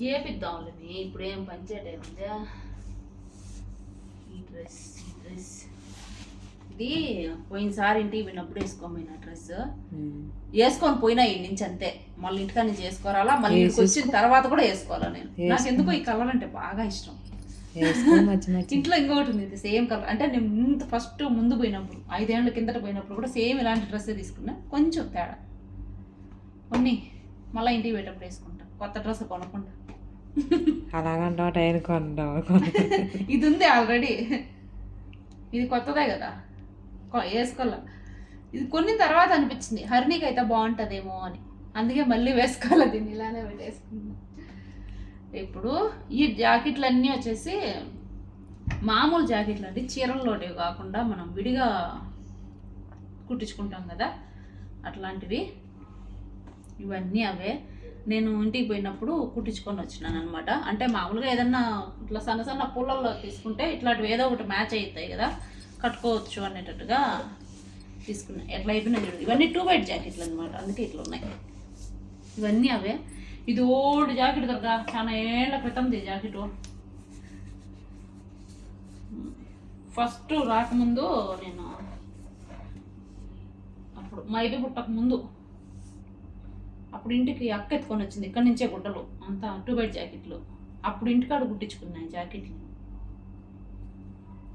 చేపిద్దాంలే. ఇప్పుడు ఏం పంచేటే ఉందా ఈ డ్రెస్ ఈ డ్రెస్. ఇది పోయినసారి ఇంటికి పోయినప్పుడు వేసుకోమైన డ్రెస్. వేసుకొని పోయినా ఈ నుంచి అంతే. మళ్ళీ ఇంటికాడ నుంచి వేసుకోరాలా మళ్ళీ ఇంటికి వచ్చిన తర్వాత కూడా వేసుకోవాలా నేను? నాకు ఎందుకో ఈ కలర్ అంటే బాగా ఇష్టం. ఇంట్లో ఇంకొకటి ఉంది సేమ్ కలర్. అంటే నేను ముందు ఫస్ట్ ముందు పోయినప్పుడు ఐదేళ్ళ కిందట పోయినప్పుడు కూడా సేమ్ ఇలాంటి డ్రెస్ తీసుకున్నా. కొంచెం తేడా. కొన్ని మళ్ళీ ఇంటికి పోయేటప్పుడు వేసుకుంటా. కొత్త డ్రెస్ కొనకుండా అలాగంటావు? టైం కొంటావు ఇది ఉంది ఆల్రెడీ ఇది కొత్తదే కదా. కొ- వేసుకోవాల. ఇది కొన్ని తర్వాత అనిపించింది హరిణికి అయితే బాగుంటుందేమో అని. అందుకే మళ్ళీ వేసుకోవాలి దీన్ని ఇలానే పెట్టేసుకున్నాను ఇప్పుడు ఈ జాకెట్లు అన్నీ వచ్చేసి మామూలు జాకెట్లు అండి చీరల్లోటివి కాకుండా మనం విడిగా కుట్టించుకుంటాం కదా అట్లాంటివి. ఇవన్నీ అవే. నేను ఇంటికి పోయినప్పుడు కుట్టించుకొని వచ్చినాను అనమాట అంటే మామూలుగా ఏదన్నా ఇట్లా సన్న సన్న పూలల్లో తీసుకుంటే ఇట్లాంటివి ఏదో ఒకటి మ్యాచ్ అవుతాయి కదా. కట్టుకోవచ్చు అనేటట్టుగా తీసుకున్నాను ఎట్లా అయిపోయినా చూడు. ఇవన్నీ టూ వైట్ జాకెట్లు అనమాట అందుకే ఇట్లా ఉన్నాయి. ఇవన్నీ అవే. ఇది ఓల్డ్ జాకెట్ కదా చాలా ఏళ్ళ క్రితంది ఈ జాకెట్. ఫస్ట్ రాకముందు నేను అప్పుడు మా ఇవి పుట్టక ముందు అప్పుడు ఇంటికి అక్క ఎత్తుకొని వచ్చింది. ఇక్కడి నుంచే గుడ్డలు అంతా టూ బైట్ జాకెట్లు. అప్పుడు ఇంటికాడ కుట్టించుకున్నాయి జాకెట్లు.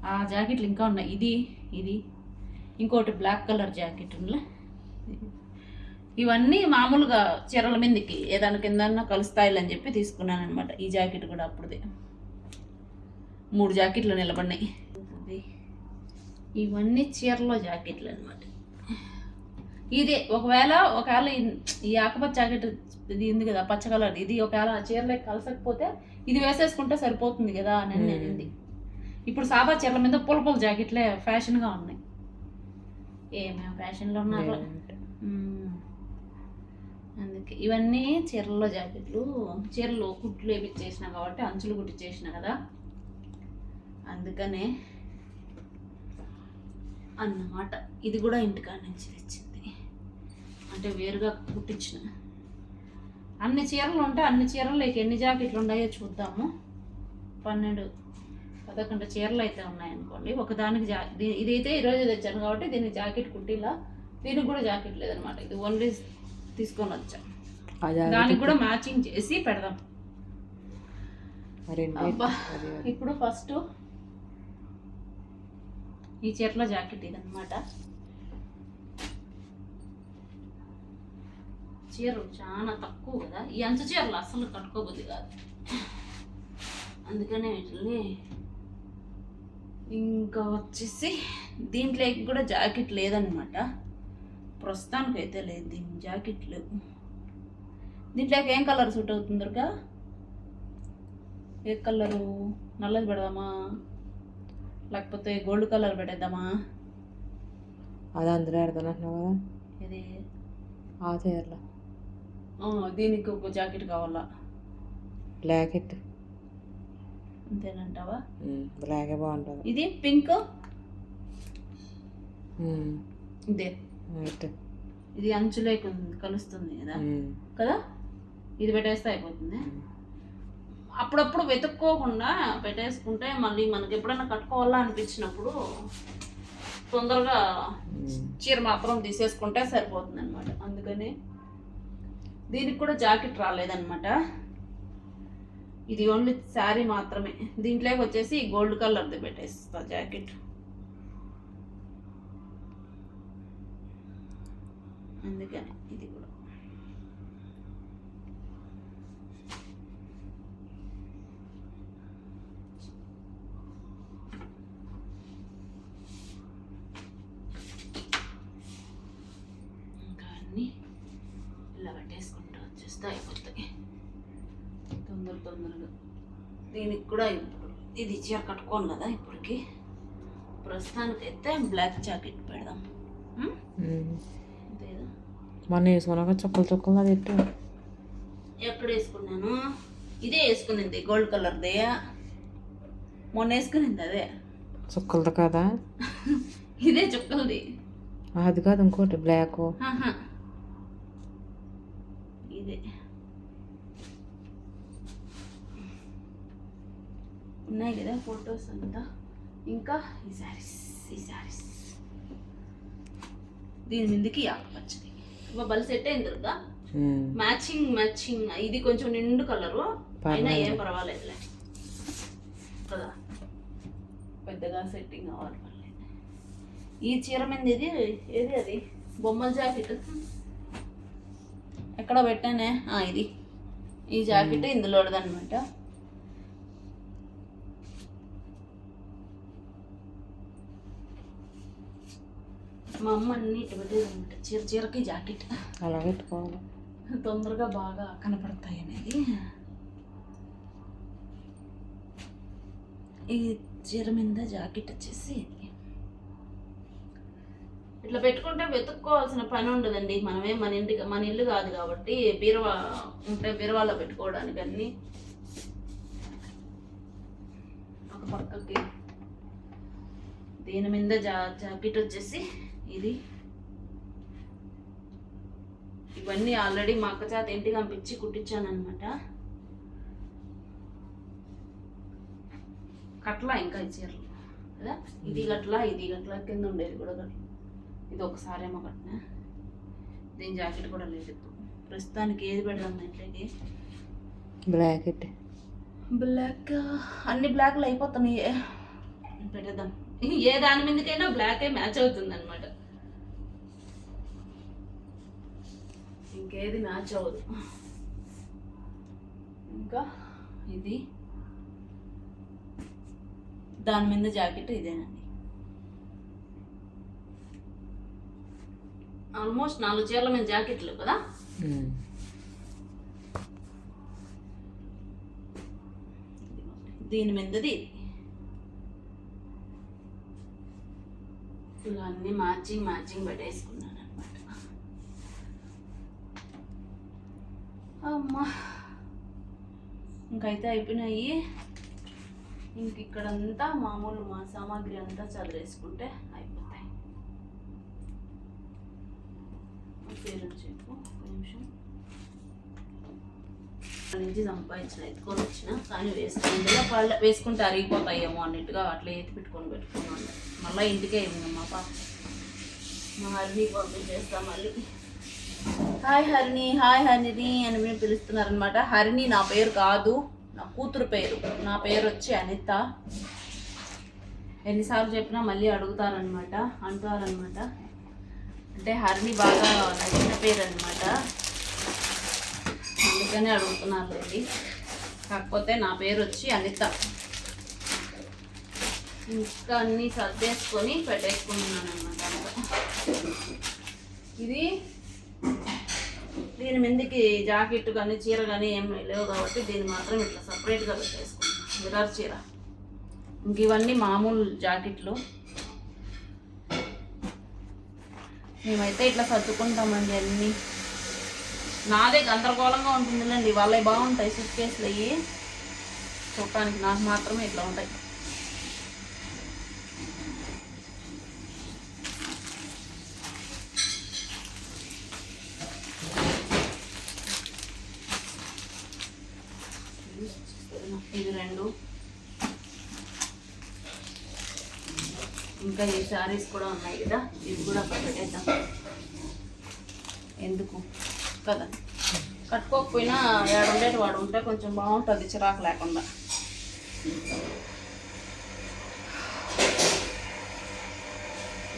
ఆ జాకెట్లు ఇంకా ఉన్నాయి. ఇది ఇది. ఇంకోటి బ్లాక్ కలర్ జాకెట్ ఉందిలే. ఇవన్నీ మామూలుగా చీరల మీదకి ఏదాని కింద కలుస్తాయిలు అని చెప్పి తీసుకున్నాను అనమాట ఈ జాకెట్ కూడా అప్పుడుదే. మూడు జాకెట్లు నిలబడినాయి. ఇవన్నీ చీరలో జాకెట్లు అనమాట ఇదే ఒకవేళ ఒకవేళ ఈ- ఆకుపచ్చ జాకెట్ ఇది ఉంది కదా పచ్చ కలర్ ఇది ఒకవేళ ఆ చీరలోకి కలసకపోతే ఇది వేసేసుకుంటే సరిపోతుంది కదా అని నేను ఉంది ఇప్పుడు సాదా చీరల మీద పుల్ల పుల్ల జాకెట్లే ఫ్యాషన్గా ఉన్నాయి. ఏమేమి ఫ్యాషన్లో ఉన్నారో. అందుకే ఇవన్నీ చీరల్లో జాకెట్లు చీరలు కుట్లు వేపించేసిన కాబట్టి అంచులు కుట్టించేసిన కదా. అందుకనే అన్నమాట. ఇది కూడా ఇంటికాడ నుంచి తెచ్చింది అంటే వేరుగా కుట్టించిన. అన్ని చీరలు ఉంటే అన్ని చీరలు ఎన్ని జాకెట్లు ఉన్నాయో చూద్దాము. పన్నెండు పదకొండు చీరలు అయితే ఉన్నాయనుకోండి. ఒకదానికి జా ఇదైతే ఈరోజు తెచ్చాను కాబట్టి దీనికి జాకెట్ కుట్టిలా. దీనికి కూడా జాకెట్ లేదనమాట. ఇది ఓన్లీ తీసుకొని వచ్చా. దానికి కూడా మ్యాచింగ్ చేసి పెడదాం. అబ్బా ఇప్పుడు ఫస్ట్ ఈ చీరలో జాకెట్ ఇదన్నమాట చీరలు చాలా తక్కువ కదా. ఈ అంచు చీరలు అస్సలు కట్టుకోబుద్ది కాదు. అందుకనే వీటిని ఇంకా వచ్చేసి దీంట్లోకి కూడా జాకెట్ లేదనమాట. ప్రస్తుతానికి అయితే లేదు. దీని జాకెట్ లేవు. దీంట్లోకి ఏం కలర్ సూట్ అవుతుంది దుర్గా? ఏ కలరు? నల్లది పెడదామా? లేకపోతే గోల్డ్ కలర్ పెట్టేద్దామా? అది అందులో పెడతానంటున్నావు కదా. ఇది ఆ చీరలో. దీనికి ఒక జాకెట్ కావాలా? బ్లాక్ ఇట్ అంతేనంటావా బ్లాకే బాగుంటుంది. ఇది పింక్? ఇదే. ఇది అంచులేకి ఉంది కలుస్తుంది కదా? కదా? ఇది పెట్టేస్తే అయిపోతుంది. అప్పుడప్పుడు వెతుక్కోకుండా పెట్టేసుకుంటే మళ్ళీ మనకి ఎప్పుడైనా కట్టుకోవాలా అనిపించినప్పుడు తొందరగా చీర మాత్రం తీసేసుకుంటే సరిపోతుంది అనమాట అందుకని దీనికి కూడా జాకెట్ రాలేదనమాట ఇది ఓన్లీ శారీ మాత్రమే. దీంట్లోకి వచ్చేసి గోల్డ్ కలర్ది పెట్టేస్తా జాకెట్. అందుకని ఇది కూడా ఇంకా అన్నీ ఇలా పెట్టేసుకుంటూ వచ్చేస్తే అయిపోతాయి తొందర తొందరగా దీనికి కూడా ఇప్పుడు ఇది చీర కట్టుకోను కదా ఇప్పటికి. ప్రస్తుతానికైతే బ్లాక్ జాకెట్ పెడదాం. మొన్న వేసుకున్నాక చుక్కలు చుక్కలు అది ఎట్టు ఎక్కడ వేసుకున్నాను? ఇదే వేసుకునింది గోల్డ్ కలర్దే. మొన్న వేసుకునింది అదే. చుక్కలది కదా? ఇదే చుక్కలది. అది కాదు ఇంకోటి బ్లాక్. ఇదే. ఉన్నాయి కదా ఫొటోస్ అంతా. ఇంకా ఈ శారీస్ ఈ శారీస్ దీని మీదకి ఆకుపచ్చది బల్ సెట్ అయింది దుర్గా. మ్యాచింగ్ మ్యాచింగ్ ఇది కొంచెం నిండు కలరు అయినా పర్వాలేదు. ఏం పర్వాలేదులే. కదా? పెద్దగా సెట్టింగ్ అవ్వాలి ఈ చీర మీద ఇది ఏది అది? బొమ్మల జాకెట్ ఎక్కడ పెట్టానే? ఇది. ఈ జాకెట్ ఇందులోదనమాట మా అమ్మ అన్ని అనమాట చీర చీరకి జాకెట్. అలా పెట్టుకోవాలి. తొందరగా బాగా కనపడతాయి అనేది ఈ చీర మీద జాకెట్ వచ్చేసి. ఇట్లా పెట్టుకుంటే వెతుక్కోవాల్సిన పని ఉండదండి. మనమే మన ఇంటికి మన ఇల్లు కాదు కాబట్టి బీరువా ఉంటే బీరువాలో పెట్టుకోవడానికి అన్ని ఒక పక్కకి. దీని మీద జా జాకెట్ వచ్చేసి ఇది. ఇవన్నీ ఆల్రెడీ మా అక్క చేత ఇంటికి పంపించి కుట్టించాను అనమాట కట్ల ఇంకా చీరలు కదా? ఇది గట్ల ఇది గట్ల కింద ఉండేది కూడా గట్ల ఇది ఒకసారి ఏమో కట్టిన దీని జాకెట్ కూడా లేదు ప్రస్తుతానికి ఏది పెడదాం ఇంట్లోకి బ్లాక్ ఇట్ బ్లాక్ అన్ని బ్లాక్లు అయిపోతున్నాయి. పెడదాం ఏ దాని మీదకైనా బ్లాకే మ్యాచ్ అవుతుంది అనమాట ఇంకేది మ్యాచ్ అవ్వదు. ఇంకా ఇది. దాని మీద జాకెట్ ఇదేనండి. ఆల్మోస్ట్ నాలుగు చీరల మీద జాకెట్లు కదా. దీని మీదది. ఇలా అన్ని మ్యాచింగ్ మ్యాచింగ్ పెట్టేసుకున్నాను అనమాట అమ్మా. ఇంకైతే అయిపోయినాయి. ఇంక ఇక్కడంతా మామూలు మా సామాగ్రి అంతా చదివేసుకుంటే అయిపోతాయి. పేరు చెప్పు ఒక నిమిషం. అక్కడి నుంచి సంపాదించిన ఎత్తుకొని వచ్చిన కానీ వేసుకుంటే పళ్ళ వేసుకుంటే అరిగిపోతాయేమో అన్నట్టుగా అట్లా ఎత్తి పెట్టుకొని పెట్టుకున్నాను. మళ్ళీ ఇంటికే ఇవ్వండి మా పాప. మా హరిని పంపించేస్తా మళ్ళీ. హాయ్ హరిణి హాయ్ హరిణి అని మేము పిలుస్తున్నారనమాట హరిణి నా పేరు కాదు. నా కూతురు పేరు. నా పేరు వచ్చి అనిత. ఎన్నిసార్లు చెప్పినా మళ్ళీ అడుగుతారనమాట అంటారనమాట అంటే హరిణి బాగా నచ్చిన పేరు అనమాట అందుకనే అడుగుతున్నారు అండి కాకపోతే నా పేరు వచ్చి అనిత. ఇంకా అన్నీ సర్దేసుకొని పెట్టేసుకుంటున్నాను అనమాట ఇది దీని మీదకి జాకెట్ కానీ చీర కానీ ఏం లేవు కాబట్టి దీన్ని మాత్రం ఇట్లా సపరేట్గా పెట్టేసుకుంటున్నాను మిరర్ చీర. ఇంక ఇవన్నీ మామూలు జాకెట్లు. మేమైతే ఇట్లా సర్దుకుంటామండి అన్నీ. నాదే గందరగోళంగా ఉంటుందిలేండి. వాళ్ళవి బాగుంటాయి సుట్ కేసులు అయ్యి చూడటానికి నాకు మాత్రమే ఇట్లా ఉంటాయి ఇది రెండు ఇంకా ఈ శారీస్ కూడా ఉన్నాయి కదా ఇవి కూడా పెట్టేద్దాం ఎందుకు? కదా. కట్టుకోకపోయినా ఏడుండేటి వాడు ఉంటే కొంచెం బాగుంటుంది చిరాకు లేకుండా.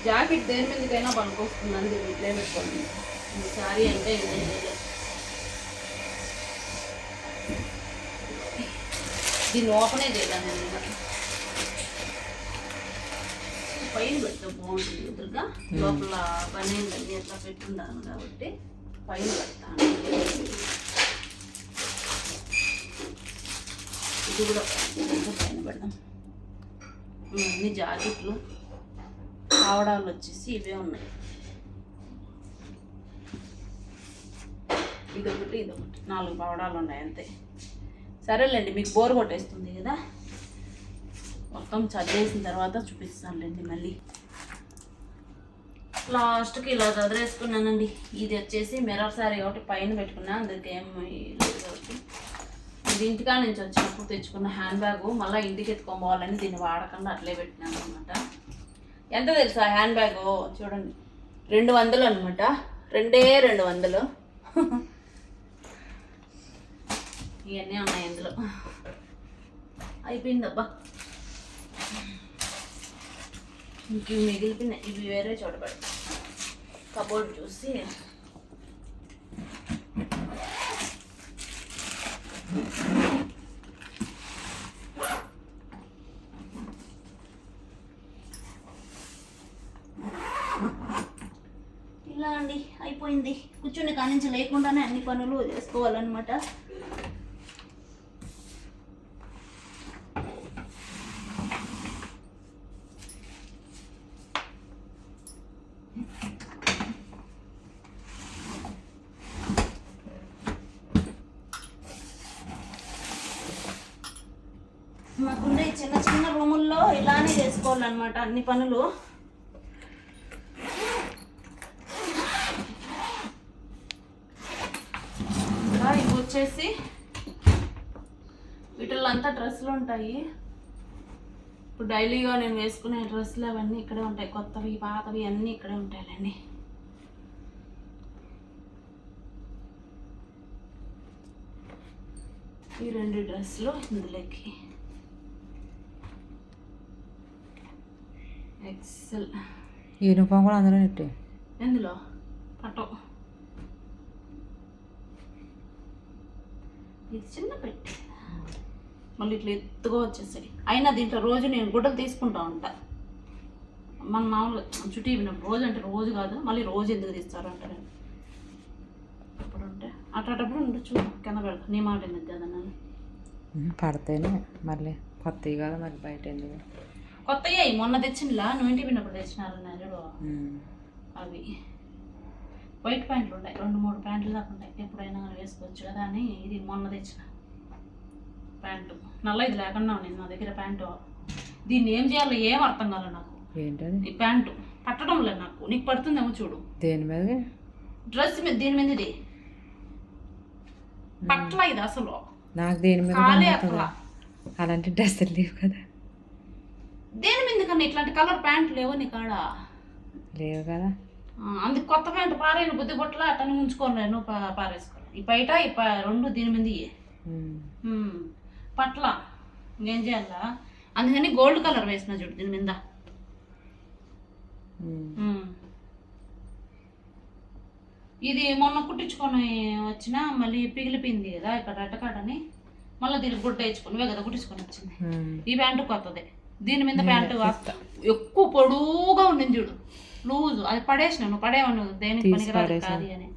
జాకెట్ దేని మీదకైనా పనికొస్తుందండి ఇట్లే పెట్టుకోండి. ఈ శారీ అంటే దీన్ని ఓపెనే చేయదాం నేను పైన పెడితే బాగుంటుంది ఎదురుగా లోపల పని ఏంటంటే ఎట్లా పెట్టుండాను కాబట్టి పైన పెడతాను. ఇది కూడా పైన పెడదాం. ఇవన్నీ జాకెట్లు కావడాలు వచ్చేసి ఇవే ఉన్నాయి. ఇదొకటి ఇదొకటి. నాలుగు పావడాలు ఉన్నాయి అంతే. సరేలేండి మీకు బోర్ కొట్టేస్తుంది కదా? మొత్తం చదివేసిన తర్వాత చూపిస్తానులేండి మళ్ళీ. లాస్ట్కి ఇలా చదివేసుకున్నానండి. ఇది వచ్చేసి మిర్రర్ శారీ కాబట్టి పైన పెట్టుకున్నా అందుకే ఏం లేదు కాబట్టి. ఇది ఇంటికా నుంచి వచ్చినప్పుడు తెచ్చుకున్న హ్యాండ్ బ్యాగ్ మళ్ళీ ఇంటికి ఎత్తుకోబోవాలని దీన్ని వాడకుండా అట్లే పెట్టినాను అనమాట ఎంత తెలుసా హ్యాండ్ బ్యాగ్? చూడండి. రెండు వందలు అనమాట రెండే రెండు వందలు. ఇవన్నీ ఉన్నాయి ఇందులో. అయిపోయిందబ్బా. ఇంక ఇవి ఇవి వేరే చూడబడతాం కబోర్డ్ చూసి. ఇలా అండి అయిపోయింది. కూర్చుని కానించి లేకుండానే అన్ని పనులు చేసుకోవాలన్నమాట మాకుండే చిన్న చిన్న రూముల్లో ఇలానే చేసుకోవాలన్నమాట అన్ని పనులు. ఇంకా ఇవి వచ్చేసి వీటిల్లో అంతా డ్రెస్సులు ఉంటాయి. ఇప్పుడు డైలీగా నేను వేసుకునే డ్రెస్సులు అవన్నీ ఇక్కడే ఉంటాయి. కొత్తవి పాతవి అన్నీ ఇక్కడే ఉంటాయిలేండి. ఈ రెండు డ్రెస్సులు ఇందులోకి. ఎక్సెల్ యూనిఫామ్ కూడా అందులో నెట్టే ఎందులో పట్టో ఇది చిన్న పెట్టి మళ్ళీ ఇట్లా ఎత్తుగా వచ్చేసాయి అయినా దీంట్లో రోజు నేను గుడ్డలు తీసుకుంటా ఉంటా మన మామూలు చుట్టూ ఇవ్వనప్పుడు రోజు అంటే రోజు కాదు మళ్ళీ రోజు ఎందుకు తీస్తారు అంటారు అప్పుడు ఉంటే అట్లాంటప్పుడు ఉండొచ్చు కింద పెడతా నీ మాట ఎందుకు కదా నన్ను పడితేనే మళ్ళీ కొత్తవి కదా మరి బయట ఎందుకు కొత్తయ్యా మొన్న తెచ్చినలా నువ్వు ఇంటికి పోయినప్పుడు తెచ్చినారు చూడు. అవి. వైట్ ప్యాంట్లు ఉన్నాయి రెండు మూడు ప్యాంట్లు దాకా ఉన్నాయి ఎప్పుడైనా వేసుకోవచ్చు కదా అని ఇది మొన్న తెచ్చిన ప్యాంటు. నల్ల ఇది లేకుండా ఉంది నా దగ్గర ప్యాంటు. దీన్ని ఏం చేయాలో ఏం అర్థం కాలే నాకు. ఏంటది? ఈ ప్యాంటు. పట్టడం లేదు నాకు. నీకు పడుతుందేమో చూడు. దేని మీద డ్రెస్ మీద దీని మీద ఇది పట్ల ఇది అసలు. నాకు దేని మీద అలాంటి డ్రెస్సులు లేవు కదా. దేని మీద కన్నా ఇట్లాంటి కలర్ ప్యాంట్ లేవు నీ కాడ? లేవు కదా. అందుకు కొత్త ప్యాంటు పారేను బుద్ధి బొట్టల అట్టని ఉంచుకోలేను పా- పారేసుకోను ఈ బయట ఈ రెండు దీని మీద పట్ల. ఇంకేం చేయాలా? అందుకని గోల్డ్ కలర్ వేసిన చూడు దీని మీద. ఇది మొన్న కుట్టించుకొని వచ్చిన మళ్ళీ పిగిలిపోయింది కదా ఇక్కడ అట్టకాడని మళ్ళీ దీనికి గుడ్డ వేసుకొని కదా కుట్టించుకొని వచ్చింది. ఈ ప్యాంటు కొత్తది. దీని మీద ప్యాంటు ఎక్కువ పొడువుగా ఉండింది చూడు. లూజు. అది పడేసినాను పడేవాను దేనికి పనికిరాదు. కాదు అని.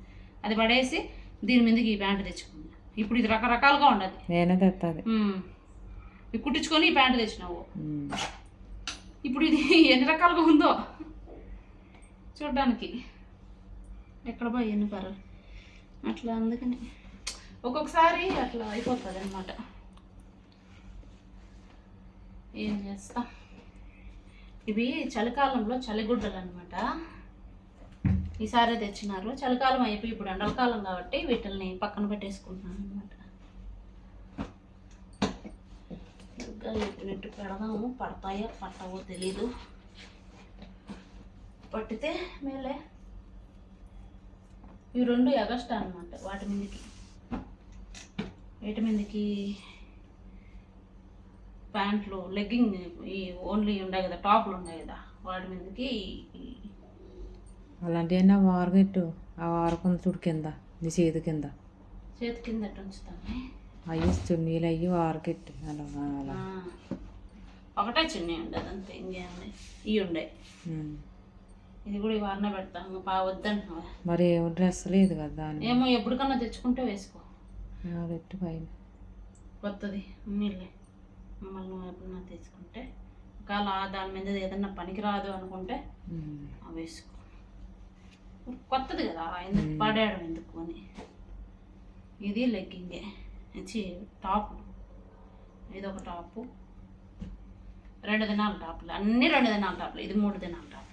అది పడేసి దీని మీదకి ఈ ప్యాంటు తెచ్చుకుంది ఇప్పుడు ఇది రకరకాలుగా ఉండదు నేనే తెస్తుంది. ఇది కుట్టించుకొని ఈ ప్యాంటు తెచ్చినావు. ఇప్పుడు ఇది ఎన్ని రకాలుగా ఉందో? చూడ్డానికి. ఎక్కడ పోయి ఎన్ని పర్రు అట్లా అందుకని. ఒక్కొక్కసారి అట్లా అయిపోతుంది అనమాట ఏం చేస్తా? ఇవి చలికాలంలో చలిగుడ్డలు అనమాట ఈసారి తెచ్చినారు. చలికాలం అయిపోయి ఇప్పుడు ఎండలకాలం కాబట్టి వీటిల్ని పక్కన పెట్టేసుకుంటున్నాను అనమాట చెప్పినట్టు పెడదాము. పడతాయో పట్టవో తెలీదు. పట్టితే మేలే. ఇవి రెండు ఎగస్టా అనమాట వాటి మీదకి వీటి మీదకి ప్యాంట్లు లెగ్గింగ్ ఈ ఓన్లీ ఉన్నాయి కదా టాప్లు ఉన్నాయి కదా వాటి మీదకి అలాంటివన్నీ వారగట్టు ఆ వారకుంది చూడు కింద నీ చేతి కింద. చేతి కింద ఉంచుతాను అయ్యి చున్నీలు అయ్యి వారకెట్టు అలా అలా. ఒకటే చిన్న ఉండదు అంతే ఇంకేముంది? ఇవి ఉండే. ఇది కూడా వారనే పెడతాను పా వద్దంటున్నావా మరి ఏమో డ్రెస్ లేదు కదా ఏమో ఎప్పటికన్నా తెచ్చుకుంటే వేసుకో. పెట్టు పైన. కొత్తది ఉన్నీళ్ళే మమ్మల్ని ఎప్పుడన్నా తెచ్చుకుంటే ఒకవేళ దాని మీద ఏదన్నా పనికిరాదు అనుకుంటే. అవి వేసుకో. కొత్తది కదా ఎందుకు పడేయడం ఎందుకు అని. ఇది లెగ్గింగే. చి టాప్. ఇది ఒక టాపు. రెండు దినాల టాపులు. అన్ని రెండు దినాల టాపులు. ఇది మూడు దినాల టాప్.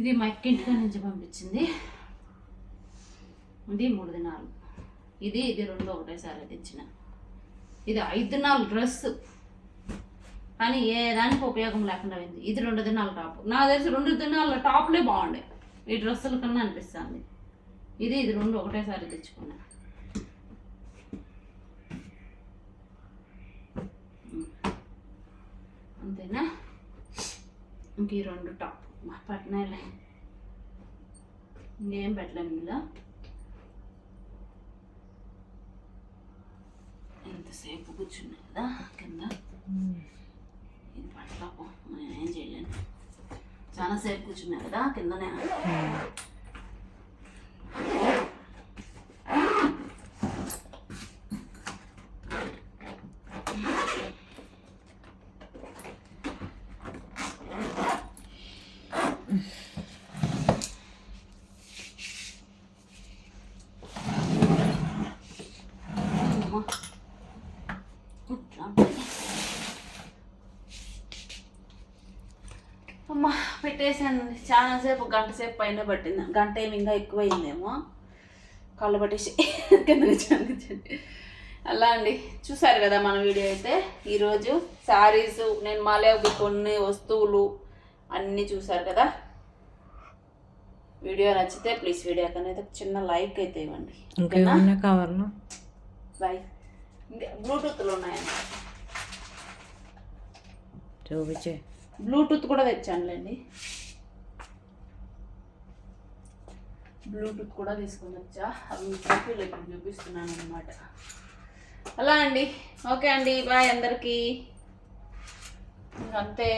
ఇది మా నుంచి పంపించింది. ఇది మూడు దినాలు. ఇది ఇది రెండు ఒకటేసారి తెచ్చిన. ఇది ఐదు నాలుగు డ్రెస్. కానీ ఏ దానికి ఉపయోగం లేకుండా అయింది ఇది రెండు దినాల టాప్. నాకు తెలిసి రెండు దినాల టాప్లే బాగుండే. ఈ డ్రెస్సుల కన్నా అనిపిస్తుంది. ఇది ఇది రెండు ఒకటేసారి తెచ్చుకున్నా. అంతేనా? ఇంక ఈ రెండు టాప్. పట్నాలే ఇంకేం పెట్టలేము ఇలా సేపు కూర్చున్నా కదా? కింద ఇది పట్టకపో నేనేం చేయలేను చాలా సేపు కూర్చున్నా కదా కిందనే అమ్మా. ఇట్లా ఉంటుంది. అమ్మా పెట్టేసాను చాలా సేపు గంట సేపు పైన పట్టింది. గంట ఏమి ఇంకా ఎక్కువైందేమో. కళ్ళు పట్టేసి కింద కూర్చొని కూర్చొని. అలా అండి. చూసారు కదా మన వీడియో అయితే? ఈరోజు శారీస్ నేను మాలేవి కొన్ని వస్తువులు అన్నీ చూసారు కదా? వీడియో నచ్చితే ప్లీజ్ వీడియో కన్నా చిన్న లైక్ అయితే ఇవ్వండి. ఇంకేమన్నా కవర్లు బాయ్. ఇంకా బ్లూటూత్లు ఉన్నాయండి చూపించే. బ్లూటూత్ కూడా తెచ్చానులేండి. బ్లూటూత్ కూడా తీసుకొని వచ్చా. అవి చూపి ఇప్పుడు చూపిస్తున్నాను అనమాట అలా అండి. ఓకే అండి. బాయ్ అందరికీ. అంతే.